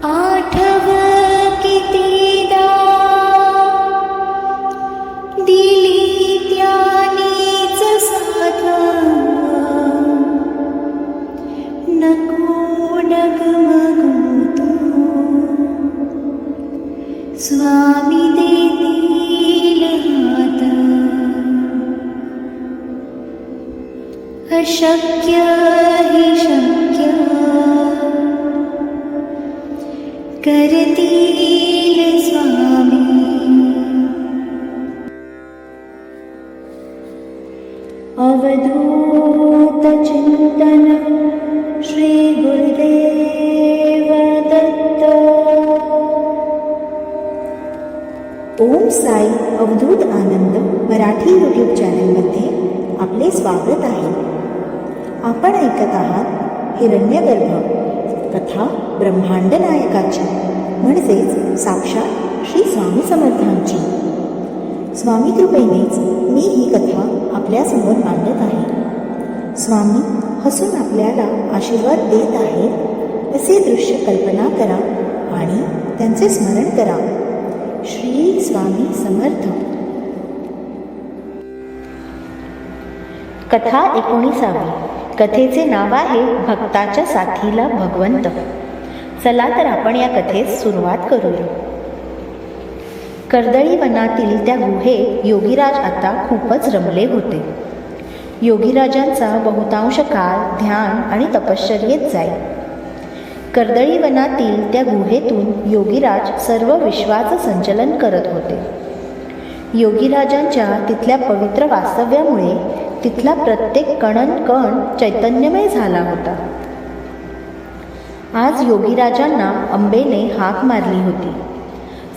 आलियानी च साध नको नगोतु स्वामि देदि अशक्य अवधूत चिंतन श्री गुरुदेव दत्त। ओम साई अवधूत आनंद मराठी यूट्यूब चॅनलमध्ये आपले स्वागत आहे. आपण ऐकत आहात हिरण्यगर्भ कथा ब्रह्मांड नायकाची म्हणजेच साक्षात श्री स्वामी समर्थांची. स्वामी कृपेनेच मी ही कथा आपल्यासमोर मांडत आहे. स्वामी हसून आपल्याला आशीर्वाद देत आहेत. असे दृश्य कल्पना करा आणि त्यांचे स्मरण करा. श्री स्वामी समर्थ. कथा एकोणीसावी. कथेचे नाव आहे भक्ताच्या साथीला भगवंत. चला तर आपण या कथेस सुरुवात करूया. कर्दळी वनातील त्या गुहेत योगीराज आता खूपच रमले होते. योगीराजांचा बहुतांश काळ ध्यान आणि तपश्चर्येत जाई. कर्दळी वनातील त्या गुहेतून योगीराज सर्व विश्वाचं संचलन करत होते. योगीराजांच्या तिथल्या पवित्र वास्तव्यामुळे तिथला प्रत्येक कणन कण चैतन्यमय झाला होता. आज योगीराजांना अंबेने हाक मारली होती.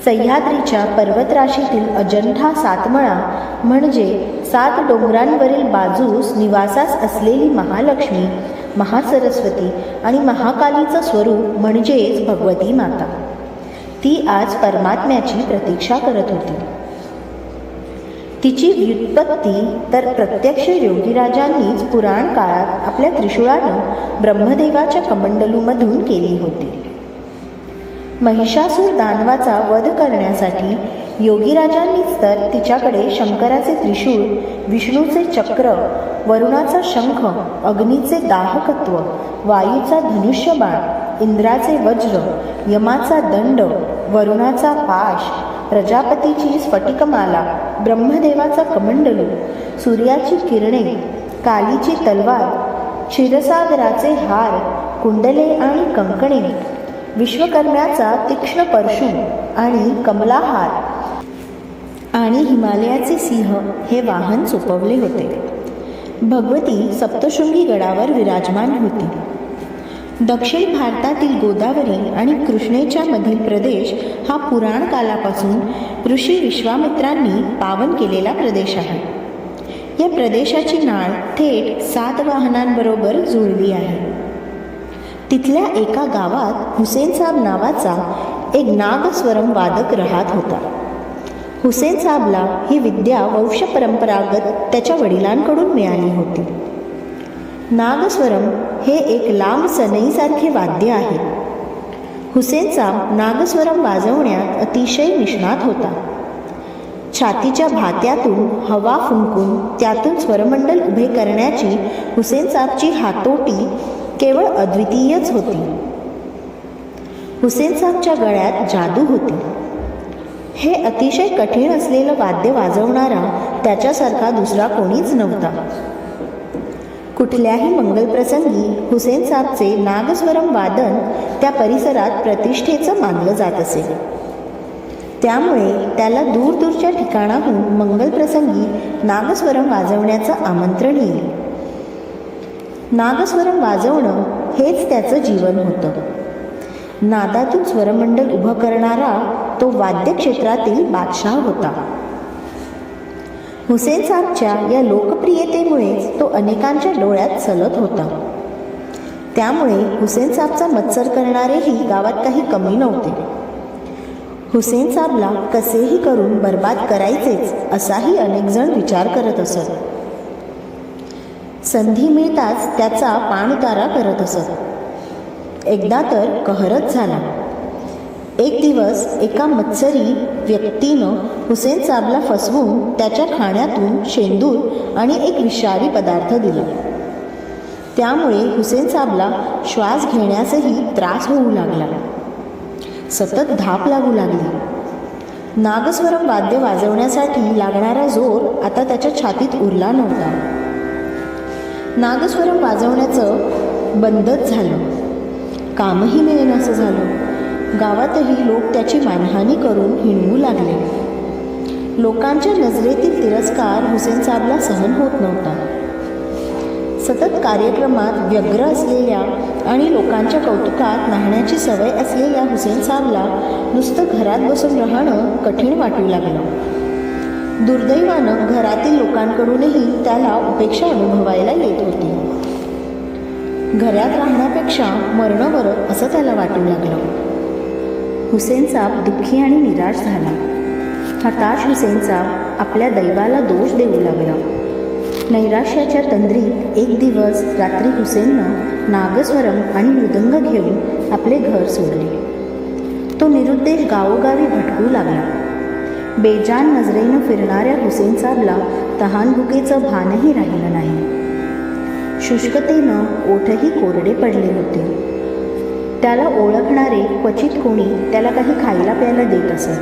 सह्याद्रीच्या पर्वतराशीतील अजंठा सातमळा म्हणजे सात डोंगरांवरील बाजूस निवासास असलेली महालक्ष्मी महासरस्वती आणि महाकालीचं स्वरूप म्हणजेच भगवती माता. ती आज परमात्म्याची प्रतीक्षा करत होती. तिची व्युत्पत्ती तर प्रत्यक्ष योगीराजांनीच पुराण काळात आपल्या त्रिशूळानं ब्रह्मदेवाच्या कमंडलूमधून केली होती. महिषासूर दानवाचा वध करण्यासाठी योगीराजांनीच तर तिच्याकडे शंकराचे त्रिशूळ विष्णूचे चक्र वरुणाचा शंख अग्नीचे दाहकत्व वायूचा धनुष्यबाण इंद्राचे वज्र यमाचा दंड वरुणाचा पाश प्रजापतीची स्फटिकमाला ब्रह्मदेवाचा कमंडलू सूर्याची किरणे कालीची तलवार क्षीरसागराचे हार कुंडले आणि कंकणे विश्वकर्म्याचा तीक्ष्ण परशु आणि कमलाहार आणि हिमालयाचे सिंह हे वाहन सोपवले होते. भगवती सप्तशृंगी गडावर विराजमान होती. दक्षिण भारतातील गोदावरी आणि कृष्णेच्या मधील प्रदेश हा पुराण कालापासून ऋषी विश्वामित्रांनी पावन केलेला प्रदेश आहे. या प्रदेशाची नाळ थेट सात वाहनांबरोबर जुळली आहे. तिथल्या एका गावात हुसेन साहेब नावाचा एक नागस्वरम वादक राहत होता. हुसेन साहेबला ही विद्या वंश परंपरागत त्याच्या वडिलांकडून मिळाली होती. नागस्वरम हे एक लांब सनईसारखे वाद्य आहे. हुसेन साहेब नागस्वरम वाजवण्यात अतिशय निष्णात होता. छातीच्या भात्यातून हवा फुंकून त्यातून स्वरमंडल उभे करण्याची हुसेन साहेबची हातोटी केवळ अद्वितीयच होती. हुसेन साहबच्या गळ्यात जादू होती. हे अतिशय कठीण असलेलं वाद्य वाजवणारा त्याच्यासारखा दुसरा कोणीच नव्हता. कुठल्याही मंगलप्रसंगी हुसेन साहबचे नागस्वरम वादन त्या परिसरात प्रतिष्ठेचं मानलं जात असे. त्यामुळे त्याला दूरदूरच्या ठिकाणाहून मंगलप्रसंगी नागस्वरम वाजवण्याचं आमंत्रण येईल. नागस्वरम वाजवणं हेच त्याचं जीवन होतं. नादातून स्वरमंडल उभं करणारा तो वाद्यक्षेत्रातील बादशाह होता. हुसेन साहेबच्या या लोकप्रियतेमुळेच तो अनेकांच्या डोळ्यात चलत होता. त्यामुळे हुसेन साहेबचा मत्सर करणारेही गावात काही कमी नव्हते. हुसेन साहेबला कसेही करून बर्बाद करायचेच असाही अनेकजण विचार करत असत. संधी मिळताच त्याचा पाणउतारा करत असत. एकदा तर कहरच झाला. एक दिवस एका मत्सरी व्यक्तीनं हुसेन साबला फसवून त्याच्या खाण्यातून शेंदूर आणि एक विषारी पदार्थ दिला. त्यामुळे हुसेन साबला श्वास घेण्यासही त्रास होऊ लागला. सतत धाप लागू लागली. नागस्वरम वाद्य वाजवण्यासाठी लागणारा जोर आता त्याच्या छातीत उरला नव्हता. नागस्वरम वाजवण्याचं बंदच झालं. कामही मिळेनासं झालं. गावातही लोक त्याची मानहानी करून हिणवू लागले. लोकांच्या नजरेतील तिरस्कार हुसेन साबला सहन होत नव्हता. सतत कार्यक्रमात व्यग्र असलेल्या आणि लोकांच्या कौतुकात नाहण्याची सवय असलेल्या हुसेन साबला नुसतं घरात बसून राहणं कठीण वाटू लागलं. दुर्दैवानं घरातील लोकांकडूनही त्याला उपेक्षा अनुभवायला येत होती. घरात राहण्यापेक्षा मरणं बरं असं त्याला वाटू लागलं. हुसेन साब दुःखी आणि निराश झाला. हताश हुसेन साब आपल्या दैवाला दोष देऊ लागला. नैराश्याच्या तंद्रीत एक दिवस रात्री हुसेननं नागस्वरम आणि मृदंग घेऊन आपले घर सोडले. तो निरुद्देश गावोगावी भटकू लागला. बेजान नजरेनं फिरणाऱ्या हुसेन साबला तहानभुकेचं भानही राहिलं नाही. शुष्कतेनं ओठही कोरडे पडले होते. त्याला ओळखणारे क्वचित कोणी त्याला काही खायला प्यायला देत असत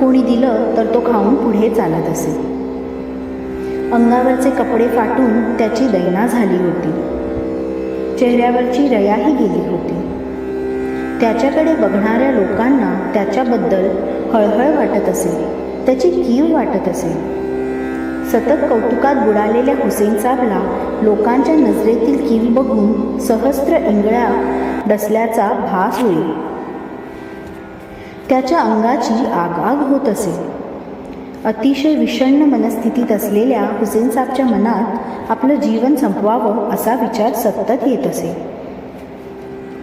कोणी दिलं तर तो खाऊन पुढे चालत असे. अंगावरचे कपडे फाटून त्याची दैना झाली होती. चेहऱ्यावरची रयाही गेली होती. त्याच्याकडे बघणाऱ्या लोकांना त्याच्याबद्दल हळहळ वाटत असे. त्याची कीव वाटत असे. सतत कौतुकात बुडालेल्या हुसेन साबला लोकांच्या नजरेतील कीव बघून सहस्त्र इंगळ्या डसल्याचा भास होईल. त्याच्या अंगाची आगाग होत असे. अतिशय विषण्ण मनस्थितीत असलेल्या हुसेन साबच्या मनात आपलं जीवन संपवावं असा विचार सतत येत असे.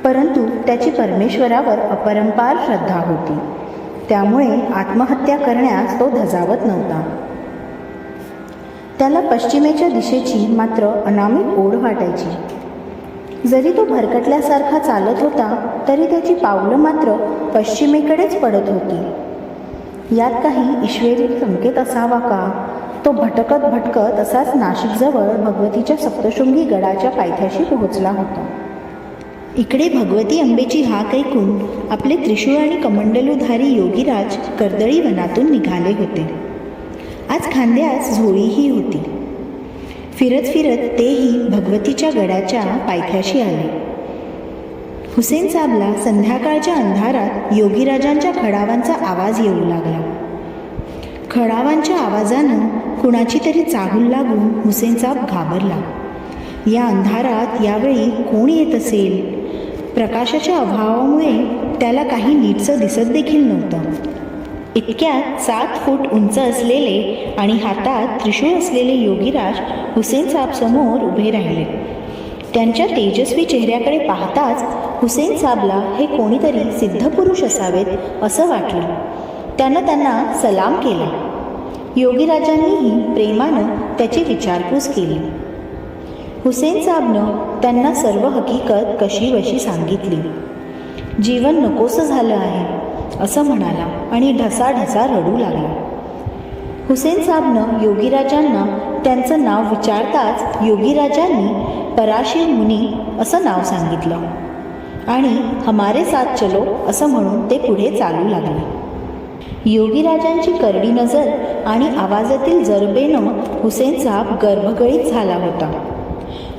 परंतु त्याची परमेश्वरावर अपरंपार श्रद्धा होती. त्यामुळे आत्महत्या करण्यास तो धजावत नव्हता. त्याला पश्चिमेच्या दिशेची मात्र अनामिक ओढ वाटायची. जरी तो भरकटल्यासारखा चालत होता तरी त्याची पावलं मात्र पश्चिमेकडेच पडत होती. यात काही ईश्वरी संकेत असावा का? तो भटकत भटकत असाच नाशिकजवळ भगवतीच्या सप्तशृंगी गडाच्या पायथ्याशी पोहोचला होता. इकडे भगवती अंबेची हाक ऐकून आपले त्रिशूळ आणि कमंडलूधारी योगीराज कर्दळी वनातून निघाले होते. आज खांद्यास झोळीही होती. फिरत फिरत तेही भगवतीच्या गडाच्या पायथ्याशी आले. हुसेन साबला संध्याकाळच्या अंधारात योगीराजांच्या खडावांचा आवाज येऊ लागला. खडावांच्या आवाजानं कुणाची तरी चाहूल लागून हुसेन साब घाबरला. या अंधारात यावेळी कोण येत असेल? प्रकाशाच्या अभावामुळे त्याला काही नीटचं दिसत देखील नव्हतं. इतक्यात सात फूट उंच असलेले आणि हातात त्रिशूळ असलेले योगीराज हुसेन साहेबसमोर उभे राहिले. त्यांच्या तेजस्वी चेहऱ्याकडे पाहताच हुसेन साबला हे कोणीतरी सिद्धपुरुष असावेत असं वाटलं. त्यानं त्यांना सलाम केला. योगीराजांनीही प्रेमानं त्याची विचारपूस केली. हुसेन साबनं त्यांना सर्व हकीकत कशी वशी सांगितली. जीवन नकोसं झालं आहे असं म्हणाला आणि ढसा ढसा रडू लागला. हुसेन साबनं योगीराजांना त्यांचं नाव विचारताच योगीराजांनी पराशिव मुनी असं नाव सांगितलं आणि हमारे साथ चलो असं म्हणून ते पुढे चालू लागले. योगीराजांची करडी नजर आणि आवाजातील जरबेनं हुसेन साब गर्भगळीत झाला होता.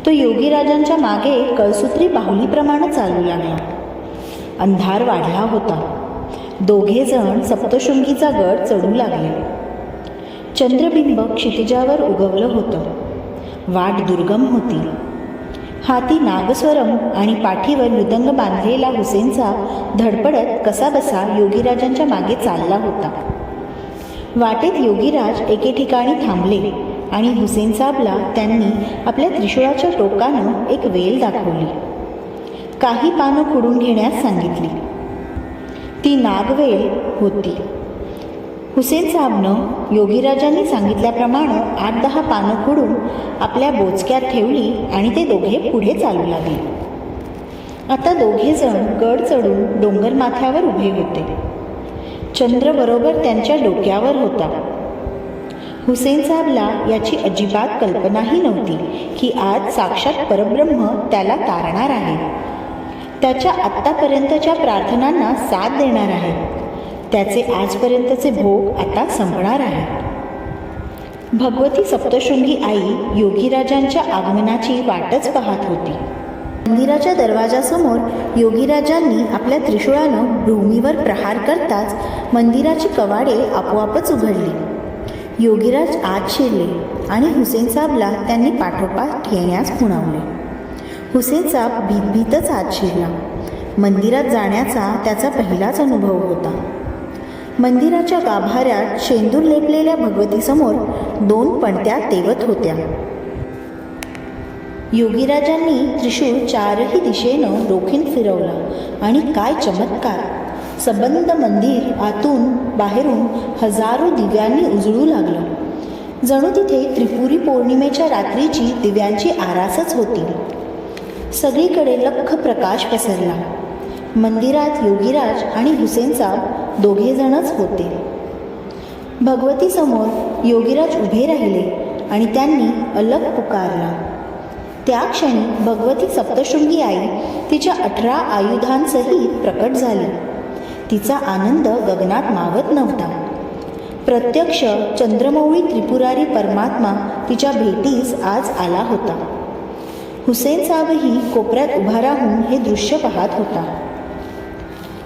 तो योगीराजांच्या मागे कळसूत्री बाहुलीप्रमाणे चालू लागला अंधार वाढला होता. दोघे जण सप्तशृंगीचा गड चढू लागले. चंद्रबिंब क्षितिजावर उगवलं होतं. वाट दुर्गम होती. हाती नागस्वरम आणि पाठीवर मृदंग बांधलेला हुसेनचा धडपडत कसाबसा योगीराजांच्या मागे चालला होता. वाटेत योगीराज एके ठिकाणी थांबले. आणि हुसेन साबला त्यांनी आपल्या त्रिशूळाच्या टोकानं एक वेल दाखवली. काही पानं खुडून घेण्यास सांगितली. ती नागवेल होती. हुसेन साहेबनं योगीराजांनी सांगितल्याप्रमाणे आठ दहा पानं खुडून आपल्या बोचक्यात ठेवली आणि ते दोघे पुढे चालू लागले. आता दोघेजण गड चढून डोंगर माथ्यावर उभे होते. चंद्र बरोबर त्यांच्या डोक्यावर होता. हुसेन साहेबला याची अजिबात कल्पनाही नव्हती की आज साक्षात परब्रह्म त्याला तारणार आहे. त्याच्या आत्तापर्यंतच्या प्रार्थनांना साथ देणार आहे. त्याचे आजपर्यंतचे भोग आता संपणार आहे. भगवती सप्तशृंगी आई योगीराजांच्या आगमनाची वाटच पाहत होती. मंदिराच्या दरवाजासमोर योगीराजांनी आपल्या त्रिशूळानं भूमीवर प्रहार करताच मंदिराची कवाडे आपोआपच उघडली. योगीराज आत शिरले आणि हुसेन साहेबला त्यांनी पाठोपाठ घेण्यास खुणावले. हुसेन साहेब भीतभीतच आत शिरला. मंदिरात जाण्याचा त्याचा पहिलाच अनुभव होता. मंदिराच्या गाभाऱ्यात शेंदूर लेपलेल्या भगवतीसमोर दोन पणत्या तेवत होत्या. योगीराजांनी त्रिशूळ चारही दिशेनं रोखीन फिरवला आणि काय चमत्कार! सबंद मंदिर आतून बाहेरून हजारो दिव्यांनी उजळू लागलं. जणू तिथे त्रिपुरी पौर्णिमेच्या रात्रीची दिव्यांची आरासच होती. सगळीकडे लख प्रकाश पसरला. मंदिरात योगीराज आणि हुसेनचा दोघेजणच होते. भगवतीसमोर योगीराज उभे राहिले आणि त्यांनी अलग पुकारला. त्या क्षणी भगवती सप्तशृंगी आई तिच्या अठरा आयुधांसहित प्रकट झाली. तिचा आनंद गगनात मावत नव्हता. प्रत्यक्ष चंद्रमौळी त्रिपुरारी परमात्मा तिच्या भेटीस आज आला होता. हुसेन साहेबही कोपऱ्यात उभा राहून हे दृश्य पाहत होता.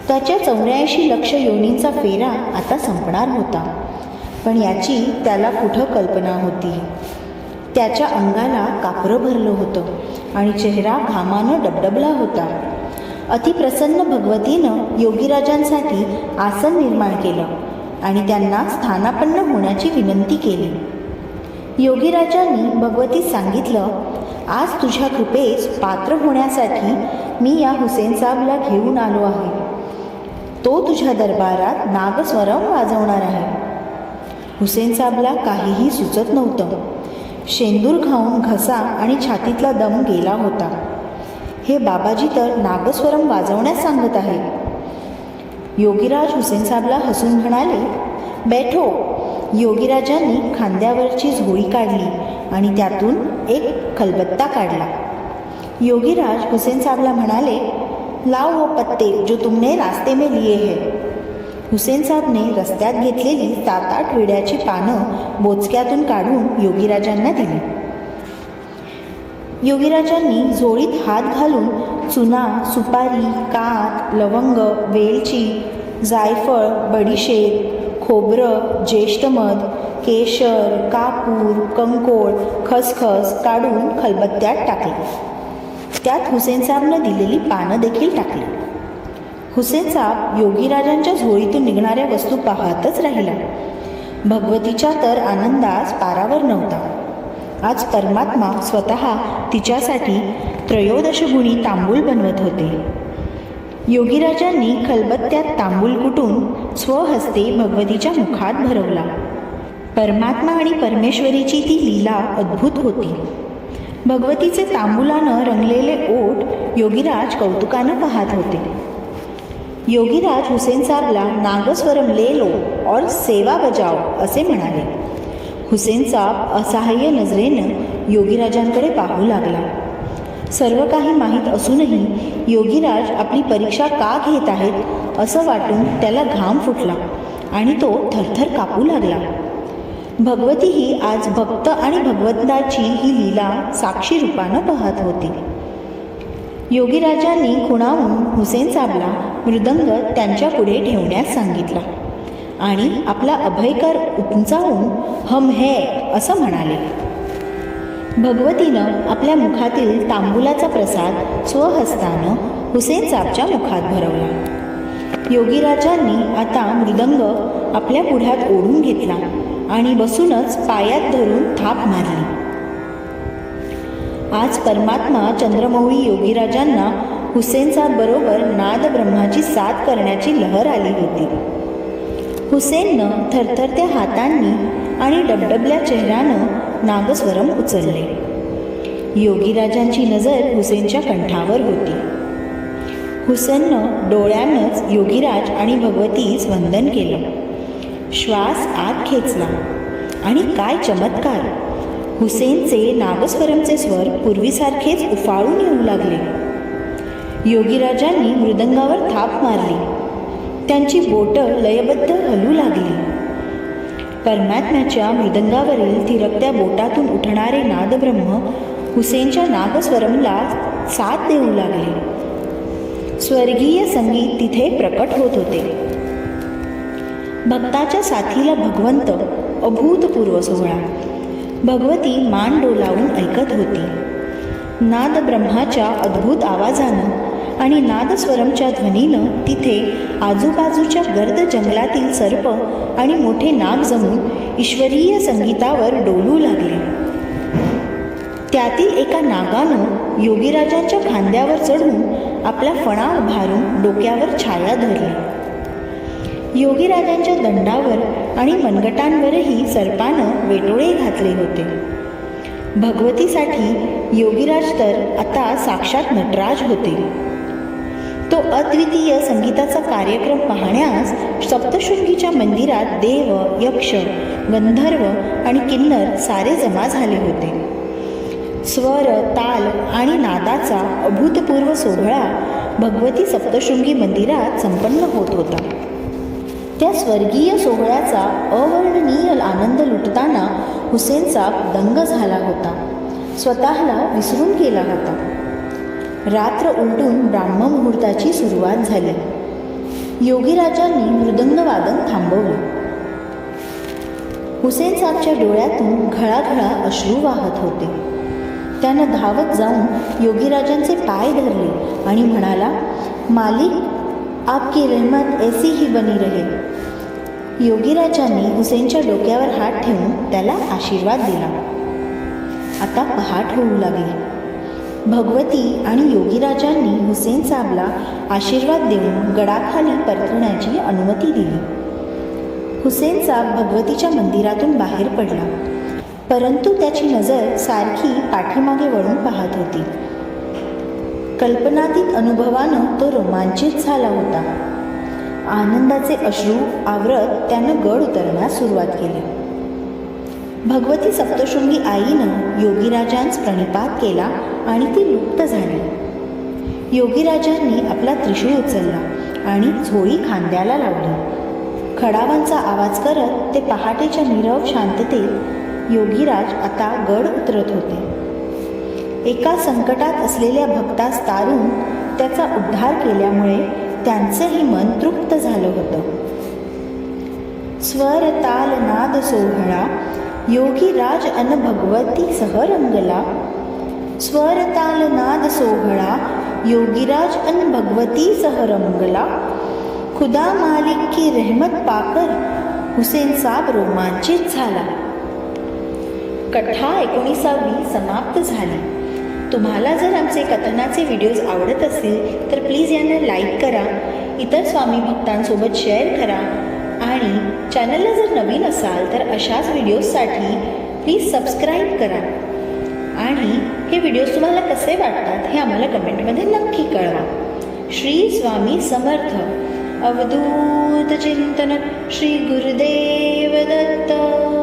त्याच्या चौऱ्याऐंशी लक्ष योनींचा फेरा आता संपणार होता. पण याची त्याला कुठं कल्पना होती? त्याच्या अंगाला कापरं भरलं होतं आणि चेहरा घामानं डबडबला होता. अतिप्रसन्न भगवतीनं योगीराजांसाठी आसन निर्माण केलं आणि त्यांना स्थानापन्न होण्याची विनंती केली. योगीराजांनी भगवतीस सांगितलं आज तुझ्या कृपेस पात्र होण्यासाठी मी या हुसेन साहेबला घेऊन आलो आहे. तो तुझ्या दरबारात नागस्वरम वाजवणार आहे. हुसेन साहेबला काहीही सुचत नव्हतं. शेंदूर खाऊन घसा आणि छातीतला दम गेला होता. हे बाबाजी तर नागस्वरम वाजवण्यास सांगत आहे योगीराज हुसेन साहेबला हसून म्हणाले बैठो. योगीराजांनी खांद्यावरची झोळी काढली आणि त्यातून एक खलबत्ता काढला. योगीराज हुसेन साहेबला म्हणाले लाव वो पत्ते जो तुमने रास्ते में लिए है. हुसेन साहेबने रस्त्यात घेतलेली सात आठ विड्याची पानं बोचक्यातून काढून योगीराजांना दिली. योगीराजांनी झोळीत हात घालून चुना सुपारी कात लवंग वेलची जायफळ बडीशेप खोबरं ज्येष्ठमध केशर कापूर कंकोळ खसखस काढून खलबत्त्यात टाकले. त्यात हुसेन साहेबनं दिलेली पानं देखील टाकली. हुसेन साहेब योगीराजांच्या झोळीतून निघणाऱ्या वस्तू पाहतच राहिला. भगवतीच्या तर आनंदास पारावर नव्हता. आज परमात्मा स्वतः तिच्यासाठी त्रयोदश गुणी तांबूल बनवत होते. योगीराजांनी खलबत्त्यात तांबूल कुटून स्वहस्ते भगवतीच्या मुखात भरवला. परमात्मा आणि परमेश्वरीची ती लीला अद्भुत होती. भगवतीचे तांबुलानं रंगलेले ओठ योगीराज कौतुकानं पाहत होते. योगीराज हुसेन साहेबला नागस्वरम ले लो और सेवा बजाव असे म्हणाले. हुसेनचा असहाय्य नजरेनं योगीराजांकडे पाहू लागला. सर्व काही माहीत असूनही योगीराज आपली परीक्षा का घेत आहेत असं वाटून त्याला घाम फुटला आणि तो थरथर कापू लागला. भगवती ही आज भक्त आणि भगवंताची ही लीला साक्षी रूपानं पाहत होती. योगीराजांनी खुणावून हुसेन साबला मृदंग त्यांच्या पुढे ठेवण्यास सांगितला. आणि आपला अभयकर उंचावून हम है असं म्हणाले. भगवतीनं आपल्या मुखातील तांबुलाचा प्रसाद स्वहस्तानं हुसेन साबच्या मुखात भरवला. योगीराजांनी आता मृदंग आपल्या पुढ्यात ओढून घेतला आणि बसूनच पायात धरून थाप मारली. आज परमात्मा चंद्रमौळी योगीराजांना हुसेनचा बरोबर नाद ब्रह्माची साथ करण्याची लहर आली होती. हुसेननं थरथरत्या हातांनी आणि डबडबल्या चेहऱ्यानं नागस्वरम उचलले. योगीराजांची नजर हुसेनच्या कंठावर होती. हुसेननं डोळ्यानंच योगीराज आणि भगवतीस वंदन केलं. श्वास आत खेचला. आणि काय चमत्कार! हुसेनचे नागस्वरमचे स्वर पूर्वीसारखेच उफाळून येऊ लागले. योगीराजांनी मृदंगावर थाप मारली. त्यांची बोटं लयबद्ध हलू लागली. परमात्म्याच्या मृदंगावरील थिरकत्या बोटातून उठणारे नादब्रह्म हुसेनच्या नागस्वरमला साथ देऊ लागले. स्वर्गीय संगीत तिथे प्रकट होत होते. भक्ताच्या साथीला भगवंत अभूतपूर्व सोहळा. भगवती मान डोलावून ऐकत होती. नाद ब्रह्माच्या अद्भुत आवाजानं आणि नादस्वरमच्या ध्वनीनं तिथे आजूबाजूच्या गर्द जंगलातील सर्प आणि मोठे नाग जमून ईश्वरीय संगीतावर डोलू लागले. त्यातील एका नागानं योगीराजांच्या खांद्यावर चढून आपला फणा उभारून डोक्यावर छाया धरली. योगीराजांच्या दंडावर आणि मनगटांवरही सर्पानं वेटोळे घातले होते. भगवतीसाठी योगीराज तर आता साक्षात नटराज होते. तो अद्वितीय संगीताचा कार्यक्रम पाहण्यास सप्तशृंगीच्या मंदिरात देव यक्ष गंधर्व आणि किन्नर सारे जमा झाले होते. स्वर ताल आणि नादाचा अभूतपूर्व सोहळा भगवती सप्तशृंगी मंदिरात संपन्न होत होता. त्या स्वर्गीय सोहळ्याचा अवर्णनीय आनंद लुटताना हुसेनचा दंग झाला होता. स्वतःला विसरून गेला होता. रात्र उलटून ब्राह्ममुहूर्ताची सुरुवात झाली. योगीराजांनी मृदंगवादन थांबवलं. हुसेन साहेबच्या डोळ्यातून घळाघळा अश्रू वाहत होते. त्यानं धावत जाऊन योगीराजांचे पाय धरले आणि म्हणाला मालिक आपकी रहमत ऐसी ही बनी रहे. योगीराजांनी हुसेनच्या डोक्यावर हात ठेवून त्याला आशीर्वाद दिला. आता पहाट होऊ लागली. भगवती आणि योगीराजांनी हुसेन साबला आशीर्वाद देऊन गडाखाली परतण्याची अनुमती दिली. हुसेन साब भगवतीच्या मंदिरातून बाहेर पडला. परंतु त्याची नजर सारखी पाठीमागे वळून पाहत होती. कल्पनातीत अनुभवानं तो रोमांचित झाला होता. आनंदाचे अश्रू आवरत त्यानं गड उतरण्यास सुरुवात केली. भगवती सप्तशृंगी आईनं योगीराजांस प्रणिपात केला आणि ती लुप्त झाली. योगीराजांनी आपला त्रिशूळ उचलला आणि झोळी खांद्याला लावली. खडावांचा आवाज करत ते पहाटेच्या नीरव शांततेत योगीराज आता गड उतरत होते. एका संकटात असलेल्या भक्तास तारून त्याचा उद्धार केल्यामुळे त्यांचंही मन तृप्त झालं होतं. स्वर ताल नाद सोहळा योगी राज अन भगवती सह रंगला स्वर नाद सोहळा योगीराज अन भगवती सह रंगला खुदा मालिक की रहमत पाकर हुसेन साब रोमांचित झाला. कथा एकोणीसावी समाप्त झाली. तुम्हाला जर आमचे कथनाचे व्हिडिओज आवडत असतील तर प्लीज यांना लाईक करा इतर स्वामी भक्तांसोबत शेअर करा आणि चॅनलला जर नवीन असाल तर अशाच व्हिडिओजसाठी प्लीज सबस्क्राईब करा. हे व्हिडिओज तुम्हाला कसे वाटतात हे आम्हाला कमेंटमध्ये नक्की कळवा. श्री स्वामी समर्थ. अवधूत चिंतन श्री गुरुदेव दत्त.